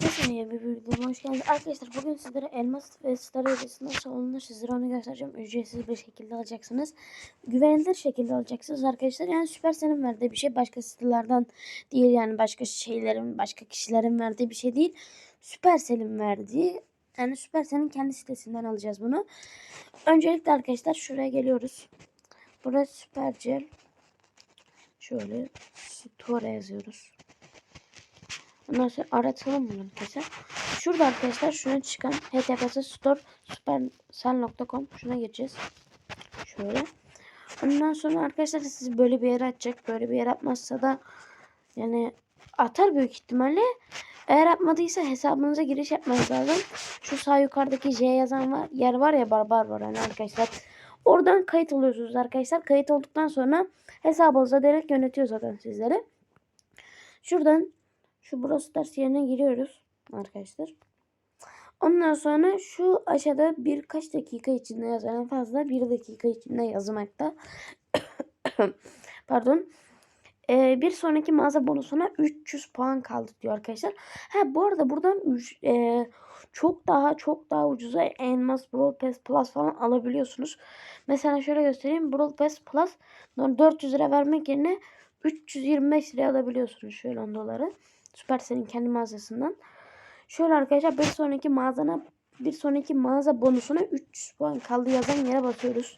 Herkese yeni bir videoma hoş geldiniz. Arkadaşlar bugün sizlere elmas ve star ödesi nasıl sizlere onu göstereceğim. Ücretsiz bir şekilde alacaksınız. Güvenilir şekilde alacaksınız arkadaşlar. Yani Supercell'in verdiği bir şey başka sitelerden değil yani başka şeylerin başka kişilerin verdiği bir şey değil. Supercell'in verdiği yani Supercell'in kendi sitesinden alacağız bunu. Öncelikle arkadaşlar şuraya geliyoruz. Burası Supercell. Şöyle Store yazıyoruz. Ondan sonra aratalım bunu arkadaşlar. Şurada arkadaşlar şuna çıkan https store supercell.com şuna geçeceğiz. Şöyle. Ondan sonra arkadaşlar siz böyle bir yere atacak. Böyle bir yer atmazsa da yani atar büyük ihtimalle. Eğer yapmadıysa hesabınıza giriş yapmanız lazım. Şu sağ yukarıdaki J yazan var, yer var ya barbar var hani arkadaşlar. Oradan kayıt oluyorsunuz arkadaşlar. Kayıt olduktan sonra hesabınıza direkt yönetiyor zaten sizleri. Şuradan şu Brawl Stars yerine giriyoruz arkadaşlar. Ondan sonra şu aşağıda birkaç dakika içinde yazan fazla bir dakika içinde yazmakta. Pardon. Ee, bir sonraki mağaza bonusuna 300 puan kaldı diyor arkadaşlar. Ha bu arada buradan üç, e, çok daha çok daha ucuza Elmas Brawl Pass Plus falan alabiliyorsunuz. Mesela şöyle göstereyim. Brawl Pass Plus 400 lira vermek yerine 325 liraya alabiliyorsunuz şöyle 10 doları. Supercell'in kendi mağazasından. Şöyle arkadaşlar bir sonraki mağazana bir sonraki mağaza bonusuna 3 puan kaldı yazan yere basıyoruz.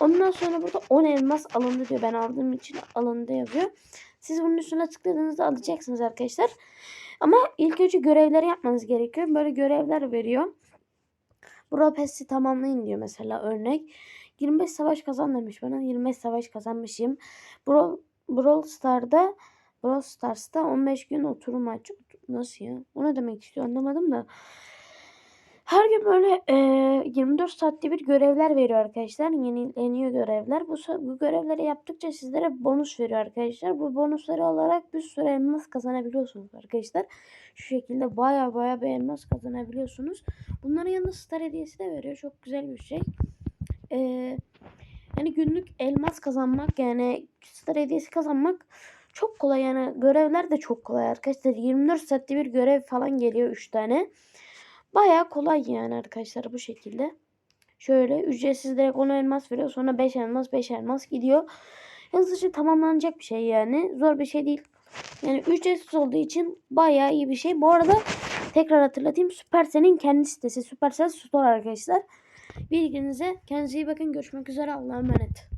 Ondan sonra burada 10 elmas alındı diyor. Ben aldığım için alındı yazıyor. Siz bunun üstüne tıkladığınızda alacaksınız arkadaşlar. Ama ilk önce görevleri yapmanız gerekiyor. Böyle görevler veriyor. Brawl Pass'i tamamlayın diyor mesela örnek. 25 savaş kazan demiş bana. 25 savaş kazanmışım. Brawl, Brawl Star'da Brawl Stars'ta 15 gün oturum aç. Nasıl ya? O ne demek istiyor anlamadım da. Her gün böyle e, 24 saatte bir görevler veriyor arkadaşlar. Yenileniyor görevler. Bu, bu görevleri yaptıkça sizlere bonus veriyor arkadaşlar. Bu bonusları alarak bir sürü elmas kazanabiliyorsunuz arkadaşlar. Şu şekilde baya baya bir elmas kazanabiliyorsunuz. Bunların yanında star hediyesi de veriyor. Çok güzel bir şey. E, yani günlük elmas kazanmak yani star hediyesi kazanmak çok kolay yani görevler de çok kolay arkadaşlar. 24 saatte bir görev falan geliyor 3 tane. Baya kolay yani arkadaşlar bu şekilde. Şöyle ücretsiz direkt 10 elmas veriyor. Sonra 5 elmas 5 elmas gidiyor. Hızlıca tamamlanacak bir şey yani. Zor bir şey değil. Yani ücretsiz olduğu için baya iyi bir şey. Bu arada tekrar hatırlatayım. Supercell'in kendi sitesi. Supercell Store arkadaşlar. Bilginize kendinize iyi bakın. Görüşmek üzere. Allah'a emanet.